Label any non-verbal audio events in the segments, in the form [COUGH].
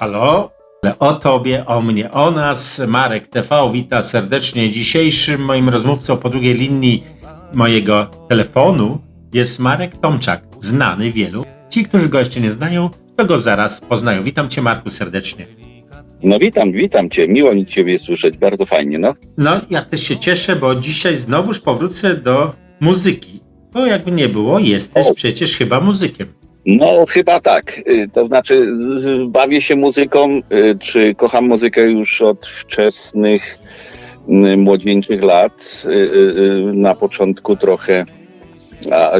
halo. O tobie, o mnie, o nas. Marek TV wita serdecznie. Dzisiejszym moim rozmówcą po drugiej linii mojego telefonu jest Marek Tomczak, znany wielu. Ci, którzy go jeszcze nie znają, to go zaraz poznają. Witam cię, Marku, serdecznie. No witam, witam cię. Miło mi ciebie słyszeć, bardzo fajnie, no. No, ja też się cieszę, bo dzisiaj znowuż powrócę do muzyki. Bo jakby nie było, jesteś O. przecież chyba muzykiem. No chyba tak. Y, To znaczy bawię się muzyką, y, czy kocham muzykę już od wczesnych młodzieńczych lat. Y, Na początku trochę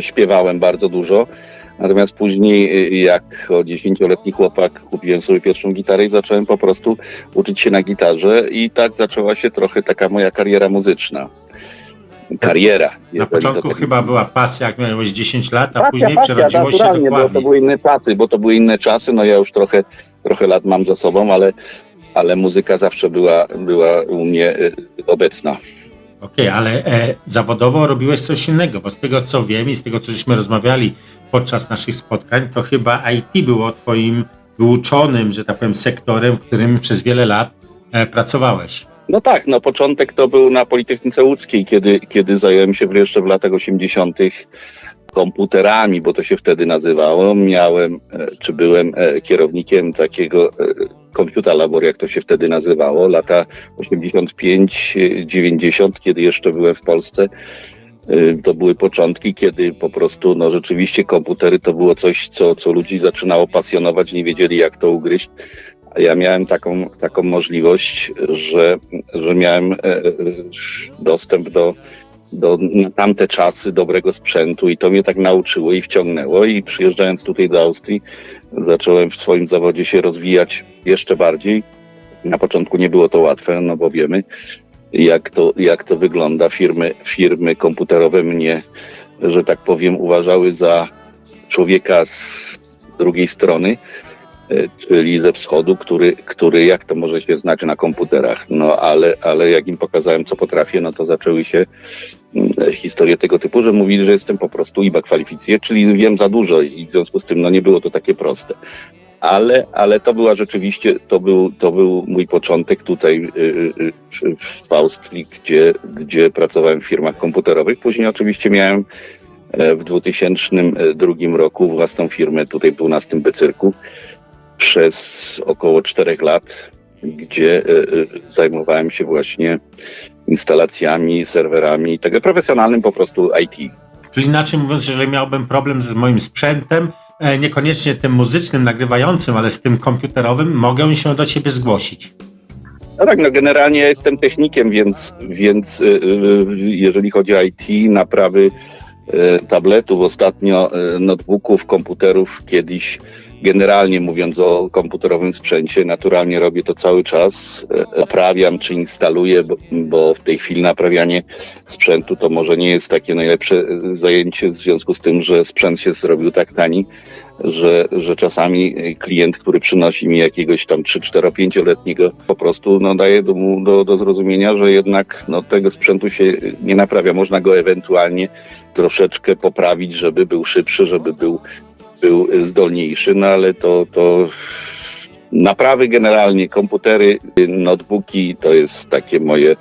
śpiewałem bardzo dużo. Natomiast później, y, jak o 10-letni chłopak, kupiłem sobie pierwszą gitarę i zacząłem po prostu uczyć się na gitarze i tak zaczęła się trochę taka moja kariera muzyczna. Kariera. Na początku tak chyba była pasja, jak miałeś 10 lat, a Pasja, później pasja, przerodziło się naturalnie, bo to dokładnie. były inne czasy, bo to były inne czasy, no ja już trochę, trochę lat mam za sobą, ale, ale muzyka zawsze była, była u mnie y, obecna. Okej, ale e, zawodowo robiłeś coś innego, bo z tego co wiem i z tego co żeśmy rozmawiali podczas naszych spotkań, to chyba IT było twoim wyuczonym, że tak powiem, sektorem, w którym przez wiele lat e, pracowałeś. No tak, no początek to był na Politechnice Łódzkiej, kiedy, kiedy zająłem się jeszcze w latach 80. komputerami, bo to się wtedy nazywało. Miałem, e, czy byłem e, kierownikiem takiego e, Computer Labor, jak to się wtedy nazywało, lata 85-90, kiedy jeszcze byłem w Polsce. E, To były początki, kiedy po prostu, no rzeczywiście komputery to było coś, co, co ludzi zaczynało pasjonować, nie wiedzieli jak to ugryźć. Ja miałem taką, taką możliwość, że, że miałem e, e, dostęp do, do na tamte czasy dobrego sprzętu i to mnie tak nauczyło i wciągnęło i przyjeżdżając tutaj do Austrii zacząłem w swoim zawodzie się rozwijać jeszcze bardziej. Na początku nie było to łatwe, no bo wiemy jak to, jak to wygląda. Firmy, firmy komputerowe mnie, że tak powiem, uważały za człowieka z drugiej strony, czyli ze wschodu, który, który jak to może się znać na komputerach. No ale, ale jak im pokazałem, co potrafię, no to zaczęły się mm, historie tego typu, że mówili, że jestem po prostu IBA kwalifikację, czyli wiem za dużo i w związku z tym no nie było to takie proste. Ale, ale to była rzeczywiście, to był, to był mój początek tutaj y, y, y, w Austrii, gdzie, gdzie pracowałem w firmach komputerowych. Później oczywiście miałem e, w 2002 roku własną firmę tutaj w 12 Becyrku przez około 4 lat, gdzie e, e, zajmowałem się właśnie instalacjami, serwerami tego profesjonalnym po prostu IT. Czyli inaczej mówiąc, jeżeli miałbym problem z moim sprzętem, e, niekoniecznie tym muzycznym, nagrywającym, ale z tym komputerowym, mogę się do ciebie zgłosić. No tak, no generalnie ja jestem technikiem, więc, więc jeżeli chodzi o IT, naprawy tabletów, ostatnio notebooków, komputerów, kiedyś generalnie mówiąc o komputerowym sprzęcie, naturalnie robię to cały czas. Y, Naprawiam czy instaluję, bo, w tej chwili naprawianie sprzętu to może nie jest takie najlepsze y, zajęcie w związku z tym, że sprzęt się zrobił tak tani, że, że czasami klient, który przynosi mi jakiegoś tam 3, 4, 5-letniego, po prostu no, daje do, do, do zrozumienia, że jednak no, tego sprzętu się nie naprawia. Można go ewentualnie troszeczkę poprawić, żeby był szybszy, żeby był, był zdolniejszy, no ale to, to naprawy generalnie, komputery, notebooki to jest takie moje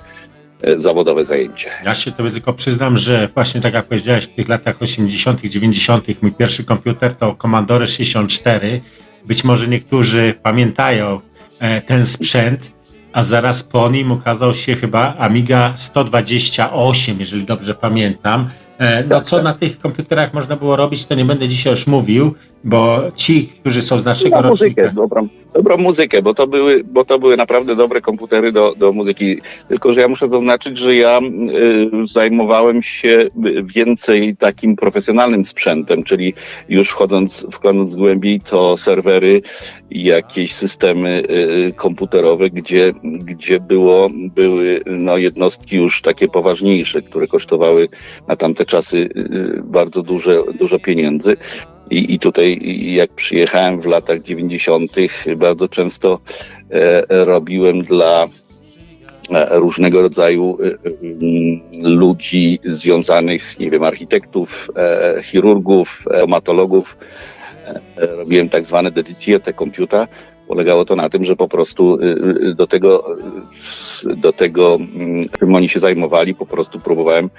e, zawodowe zajęcie. Ja się tobie tylko przyznam, że właśnie tak jak powiedziałeś, w tych latach 80., 90., mój pierwszy komputer to Commodore 64. Być może niektórzy pamiętają e, ten sprzęt, a zaraz po nim ukazał się chyba Amiga 128, jeżeli dobrze pamiętam. E, No Tak, co tak. na tych komputerach można było robić, to nie będę dzisiaj już mówił, bo ci, którzy są z naszego muzykę, rocznika. dobrą, dobrą muzykę, bo to, były, bo to były naprawdę dobre komputery do, do muzyki. Tylko, że ja muszę zaznaczyć, że ja y, zajmowałem się więcej takim profesjonalnym sprzętem, czyli już wchodząc, wchodząc głębiej, to serwery i jakieś systemy y, komputerowe, gdzie, gdzie było, były no, jednostki już takie poważniejsze, które kosztowały na tamte czasy y, bardzo duże, dużo pieniędzy. I, I tutaj, jak przyjechałem w latach 90., bardzo często e, robiłem dla e, różnego rodzaju e, mm, ludzi związanych, nie wiem, architektów, e, chirurgów, stomatologów. E, robiłem tak zwane dedycje, te komputa Polegało to na tym, że po prostu y, y, do tego, y, do tego, mm, czym oni się zajmowali, po prostu próbowałem,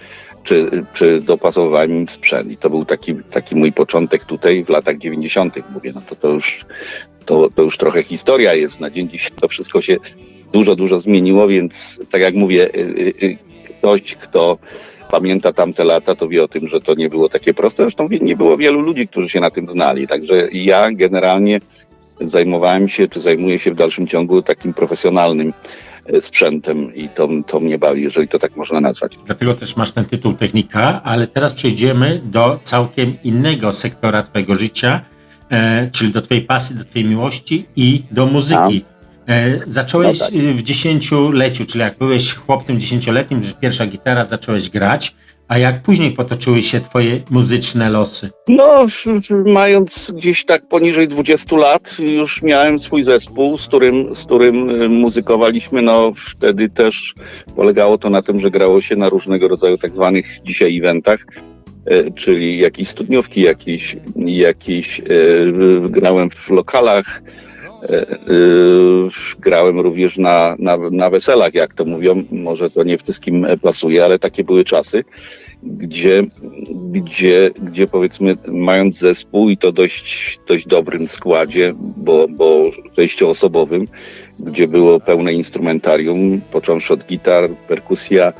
czy, czy dopasowywałem im sprzęt. I to był taki, taki mój początek tutaj w latach 90. Mówię, no to, to już to, to już trochę historia jest. Na dzień dzisiejszy to wszystko się dużo, dużo zmieniło, więc tak jak mówię, y, y, y, ktoś, kto pamięta tamte lata, to wie o tym, że to nie było takie proste. Zresztą nie było wielu ludzi, którzy się na tym znali. Także ja generalnie zajmowałem się, czy zajmuję się w dalszym ciągu takim profesjonalnym sprzętem i to, to mnie bawi, jeżeli to tak można nazwać. Dlatego też masz ten tytuł technika, ale teraz przejdziemy do całkiem innego sektora Twojego życia, e, czyli do Twojej pasji, do Twojej miłości i do muzyki. E, zacząłeś No tak. w dziesięcioleciu, czyli jak byłeś chłopcem dziesięcioletnim, że pierwsza gitara zacząłeś grać, a jak później potoczyły się Twoje muzyczne losy? No, mając gdzieś tak poniżej 20 lat, już miałem swój zespół, z którym, z którym y, muzykowaliśmy. No, wtedy też polegało to na tym, że grało się na różnego rodzaju tak zwanych dzisiaj eventach, y, czyli jakieś studniówki, jakieś, jakieś y, grałem w lokalach, grałem również na, na, na weselach, jak to mówią. Może to nie wszystkim e, pasuje, ale takie były czasy gdzie, gdzie, gdzie powiedzmy mając zespół i to dość, dość dobrym składzie, bo, bo sześcioosobowym, gdzie było pełne instrumentarium, począwszy od gitar, perkusja,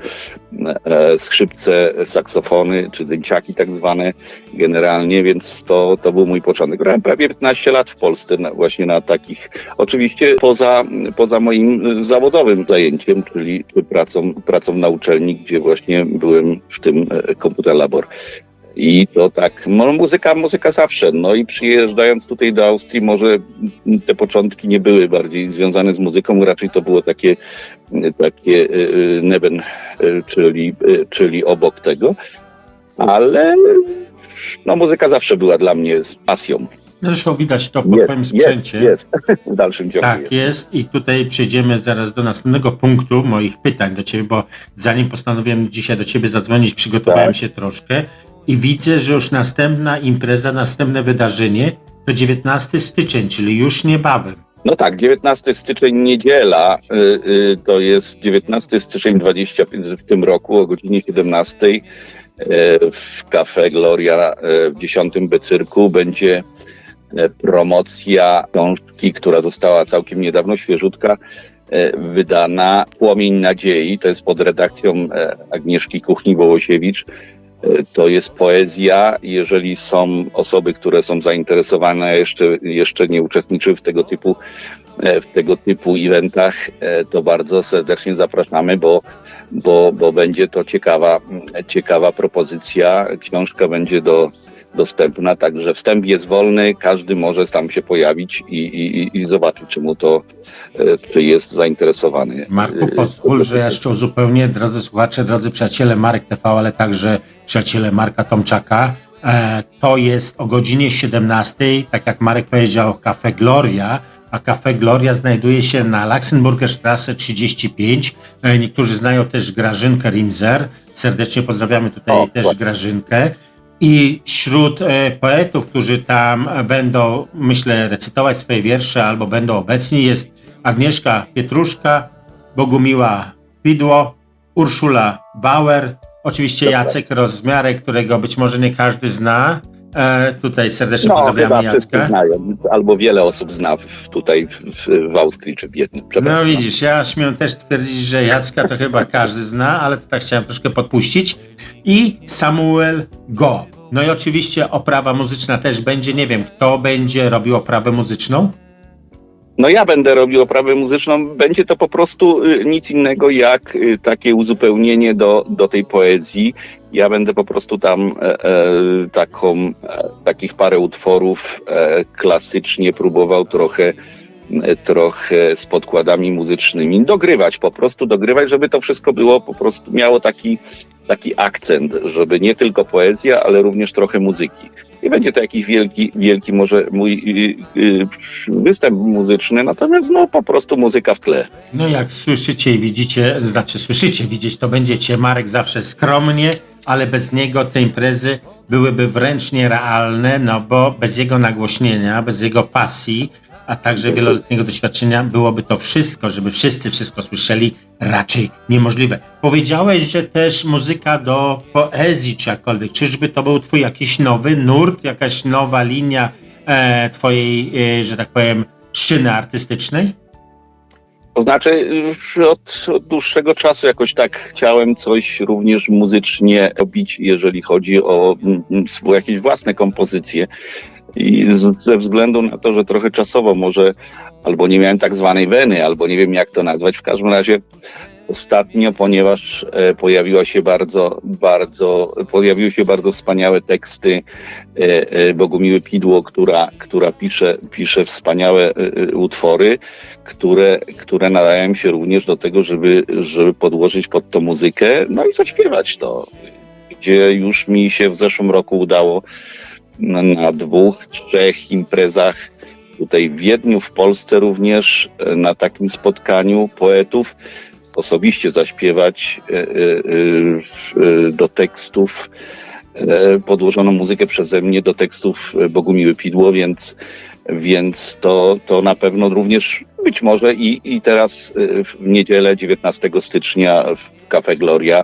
e, skrzypce, saksofony, czy dęciaki tak zwane generalnie, więc to, to był mój początek. Grałem prawie 15 lat w Polsce na, właśnie na takich, oczywiście poza, poza moim zawodowym zajęciem, czyli pracą, pracą na uczelni, gdzie właśnie byłem w tym e, komputer labor. I to tak, no muzyka, muzyka zawsze. No i przyjeżdżając tutaj do Austrii, może te początki nie były bardziej związane z muzyką, raczej to było takie, takie y, y, neben, y, czyli, czyli obok tego. Ale no muzyka zawsze była dla mnie pasją. No Zresztą widać to po Twoim jest, sprzęcie. jest, [LAUGHS] w dalszym ciągu Tak jest. jest i tutaj przejdziemy zaraz do następnego punktu moich pytań do Ciebie, bo zanim postanowiłem dzisiaj do Ciebie zadzwonić, przygotowałem Tak. się troszkę i widzę, że już następna impreza, następne wydarzenie to 19 styczeń, czyli już niebawem. No tak, 19 styczeń, niedziela, y, y, to jest 19 styczeń 25 w tym roku o godzinie 17 y, w Cafe Gloria y, w 10 B Cyrku będzie y, promocja książki, która została całkiem niedawno, świeżutka, wydana Płomień Nadziei, to jest pod redakcją Agnieszki Kuchni-Wołosiewicz. To jest poezja. Jeżeli są osoby, które są zainteresowane, jeszcze, jeszcze nie uczestniczyły w tego typu e, w tego typu eventach, e, to bardzo serdecznie zapraszamy, bo, bo, bo będzie to ciekawa, ciekawa propozycja. Książka będzie do, dostępna, także wstęp jest wolny, każdy może tam się pojawić i, i, i zobaczyć, czy mu to, e, czy jest zainteresowany. Marku, E, pozwól, że ja jeszcze uzupełnię, drodzy słuchacze, drodzy przyjaciele Marek TV, ale także przyjaciele Marka Tomczaka. E, to jest o godzinie 17, tak jak Marek powiedział, Cafe Gloria, a Cafe Gloria znajduje się na Laxenburger Straße 35. E, niektórzy znają też Grażynkę Rimzer. Serdecznie pozdrawiamy tutaj O, też. Grażynkę. I wśród e, poetów, którzy tam będą, myślę, recytować swoje wiersze albo będą obecni, jest Agnieszka Pietruszka, Bogumiła Pidło, Urszula Bauer, oczywiście. Jacek Rozmiarek, którego być może nie każdy zna. E, tutaj serdecznie No, wszyscy Jacka. znają, albo wiele osób zna w, tutaj w, w, Austrii czy w Wiedniu. No widzisz, ja śmiem też twierdzić, że Jacka to chyba każdy zna, ale to tak chciałem troszkę podpuścić. I Samuel Go. No i oczywiście oprawa muzyczna też będzie, nie wiem, kto będzie robił oprawę muzyczną? No ja będę robił oprawę muzyczną. Będzie to po prostu y, nic innego jak y, takie uzupełnienie do, do tej poezji. Ja będę po prostu tam e, e, taką, e, takich parę utworów e, klasycznie próbował trochę e, trochę z podkładami muzycznymi dogrywać, po prostu dogrywać, żeby to wszystko było po prostu miało taki, taki akcent, żeby nie tylko poezja, ale również trochę muzyki. Nie będzie to jakiś wielki, wielki może mój występ muzyczny, natomiast no po prostu muzyka w tle. No jak słyszycie i widzicie, znaczy słyszycie, widzieć, to będziecie Marek zawsze skromnie, ale bez niego te imprezy byłyby wręcz nierealne, no bo bez jego nagłośnienia, bez jego pasji, a także wieloletniego doświadczenia, byłoby to wszystko, żeby wszyscy wszystko słyszeli, raczej niemożliwe. Powiedziałeś, że też muzyka do poezji czy jakkolwiek. Czyżby to był twój jakiś nowy nurt, jakaś nowa linia e, twojej, e, że tak powiem, szyny artystycznej? To znaczy, od, dłuższego czasu jakoś tak chciałem coś również muzycznie robić, jeżeli chodzi o mm, mm, jakieś własne kompozycje. I z, ze względu na to, że trochę czasowo może albo nie miałem tak zwanej weny, albo nie wiem jak to nazwać, w każdym razie ostatnio, ponieważ e, pojawiła się bardzo, bardzo, pojawiły się bardzo wspaniałe teksty e, e, Bogumiły Pidło, która, która pisze, pisze wspaniałe utwory, które, które nadają się również do tego, żeby, żeby podłożyć pod to muzykę, no i zaśpiewać to. Gdzie już mi się w zeszłym roku udało na, dwóch, trzech imprezach tutaj w Wiedniu, w Polsce również, na takim spotkaniu poetów, osobiście zaśpiewać e, e, e, do tekstów, podłożoną muzykę przeze mnie do tekstów Bogumiły Pidło, więc, więc to, to na pewno również być może i, i teraz w niedzielę 19 stycznia w Cafe Gloria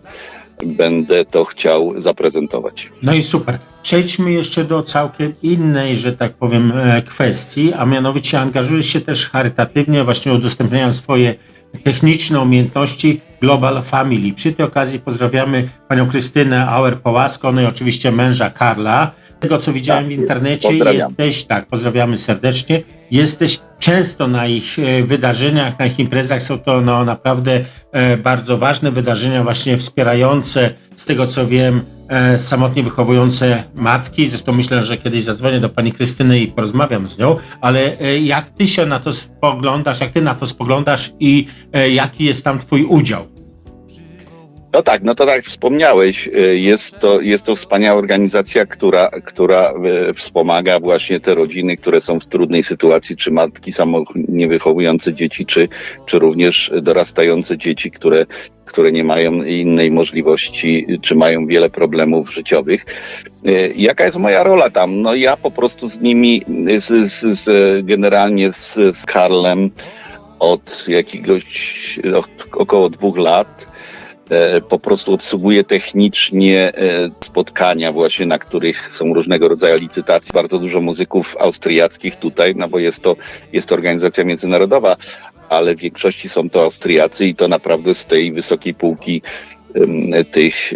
będę to chciał zaprezentować. No i super. Przejdźmy jeszcze do całkiem innej, że tak powiem, kwestii, a mianowicie angażujesz się też charytatywnie, właśnie udostępniając swoje techniczne umiejętności Global Family. Przy tej okazji pozdrawiamy panią Krystynę Auer-Połasko, no i oczywiście męża Karla. Tego, co widziałem Tak, w internecie, pozdrawiam. jesteś, tak, pozdrawiamy serdecznie, jesteś często na ich e, wydarzeniach, na ich imprezach, są to no, naprawdę e, bardzo ważne wydarzenia, właśnie wspierające, z tego co wiem, samotnie wychowujące matki. Zresztą myślę, że kiedyś zadzwonię do pani Krystyny i porozmawiam z nią, ale e, jak ty się na to spoglądasz, jak ty na to spoglądasz i e, jaki jest tam twój udział? No tak, no to tak jak wspomniałeś, y, jest to, jest to wspaniała organizacja, która, która y, wspomaga właśnie te rodziny, które są w trudnej sytuacji, czy matki samotnie wychowujące dzieci, czy, czy również dorastające dzieci, które, które nie mają innej możliwości, czy mają wiele problemów życiowych. Y, Jaka jest moja rola tam? No ja po prostu z nimi, z, z, z, generalnie z, z Karlem od jakiegoś, od około dwóch lat po prostu obsługuję technicznie e, spotkania właśnie, na których są różnego rodzaju licytacje. Bardzo dużo muzyków austriackich tutaj, no bo jest to, jest to organizacja międzynarodowa, ale w większości są to Austriacy i to naprawdę z tej wysokiej półki tych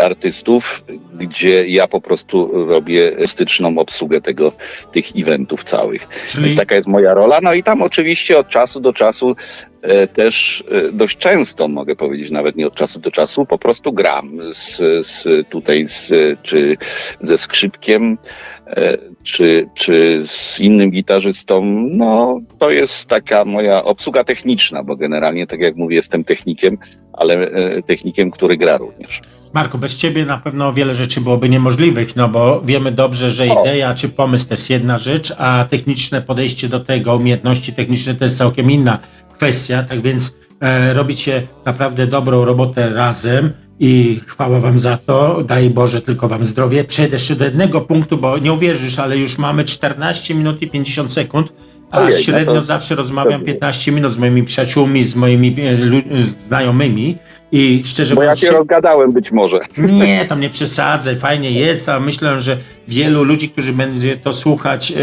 artystów, gdzie ja po prostu robię styczną obsługę tego, tych eventów całych. Czyli Więc taka jest moja rola. No i tam oczywiście od czasu do czasu e, też e, dość często, mogę powiedzieć, nawet nie od czasu do czasu, po prostu gram z, z tutaj z, czy ze skrzypkiem, e, czy, czy z innym gitarzystą. No to jest taka moja obsługa techniczna, bo generalnie, tak jak mówię, jestem technikiem, ale e, technikiem, który gra również. Marku, bez ciebie na pewno wiele rzeczy byłoby niemożliwych, no bo wiemy dobrze, że idea czy pomysł to jest jedna rzecz, a techniczne podejście do tego, umiejętności techniczne to jest całkiem inna kwestia, tak więc e, robicie naprawdę dobrą robotę razem i chwała wam za to, daj Boże tylko wam zdrowie. Przejdę jeszcze do jednego punktu, bo nie uwierzysz, ale już mamy 14 minut i 50 sekund, a Ojej, no średnio to- zawsze rozmawiam to- 15 minut z moimi przyjaciółmi, z moimi e, lu- znajomymi i szczerze Bo ja się rozgadałem być może. Nie, [LAUGHS] tam nie przesadzaj, fajnie jest, a myślę, że wielu ludzi, którzy będzie to słuchać, yy,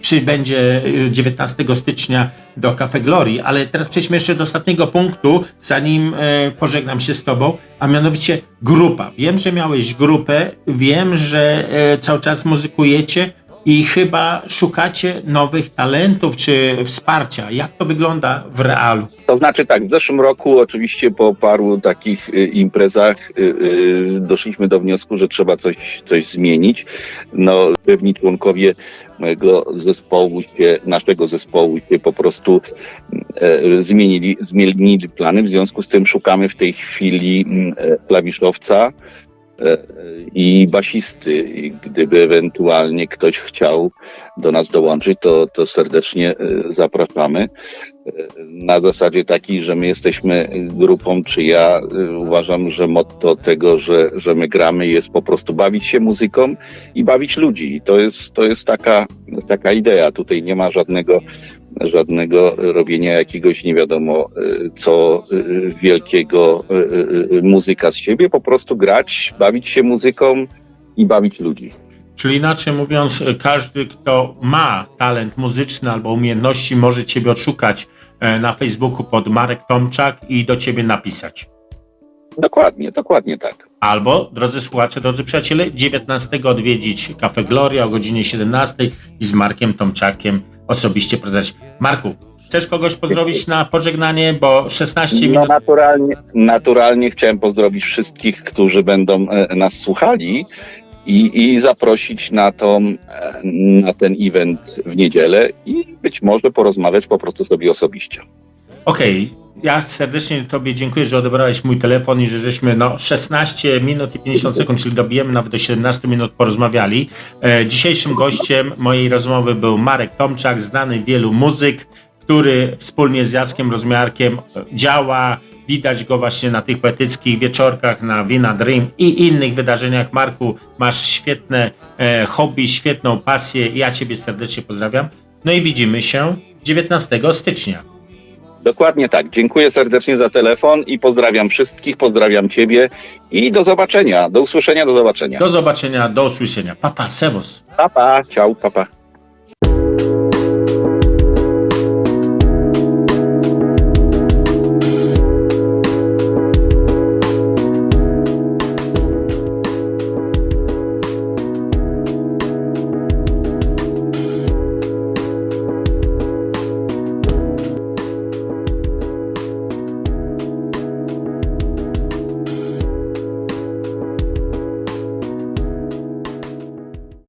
przybędzie y, 19 stycznia do Cafe Glory, ale teraz przejdźmy jeszcze do ostatniego punktu, zanim e, pożegnam się z Tobą, a mianowicie grupa. Wiem, że miałeś grupę, wiem, że e, cały czas muzykujecie i chyba szukacie nowych talentów czy wsparcia. Jak to wygląda w realu? To znaczy tak, w zeszłym roku oczywiście po paru takich y, imprezach y, y, doszliśmy do wniosku, że trzeba coś, coś zmienić. No, pewni członkowie mojego zespołu się, naszego zespołu się po prostu zmienili, zmienili plany. W związku z tym szukamy w tej chwili klawiszowca i basisty. I Gdyby ewentualnie ktoś chciał do nas dołączyć, to, to serdecznie e, zapraszamy. na zasadzie takiej, że my jesteśmy grupą, czy ja uważam, że motto tego, że, że my gramy jest po prostu bawić się muzyką i bawić ludzi. I to jest, to jest taka, taka idea. Tutaj nie ma żadnego, żadnego robienia jakiegoś nie wiadomo y, co y, wielkiego y, muzyka z siebie. Po prostu grać, bawić się muzyką i bawić ludzi. Czyli inaczej mówiąc, e, każdy, kto ma talent muzyczny albo umiejętności, może Ciebie odszukać e, na Facebooku pod Marek Tomczak i do Ciebie napisać. Dokładnie, dokładnie tak. Albo, drodzy słuchacze, drodzy przyjaciele, 19 odwiedzić Cafe Gloria o godzinie 17 i z Markiem Tomczakiem osobiście porozmawiać. Marku, chcesz kogoś pozdrowić na pożegnanie, bo 16 No minut. naturalnie, naturalnie chciałem pozdrowić wszystkich, którzy będą e, nas słuchali i, i zaprosić na, tą, e, na ten event w niedzielę i być może porozmawiać po prostu sobie osobiście. Okej, ja serdecznie Tobie dziękuję, że odebrałeś mój telefon i że żeśmy no 16 minut i 50 sekund, czyli dobijemy nawet do 17 minut porozmawiali. E, dzisiejszym gościem mojej rozmowy był Marek Tomczak, znany wielu muzyk, który wspólnie z Jackiem Rozmiarkiem e, działa. Widać go właśnie na tych poetyckich wieczorkach, na Wina Dream i innych wydarzeniach. Marku, masz świetne e, hobby, świetną pasję. Ja Ciebie serdecznie pozdrawiam. No i widzimy się 19 stycznia. Dokładnie tak. Dziękuję serdecznie za telefon i pozdrawiam wszystkich, pozdrawiam Ciebie i do zobaczenia, do usłyszenia, do zobaczenia. Do zobaczenia, do usłyszenia. Papa, Sewos. Pa, pa, ciao, pa, pa.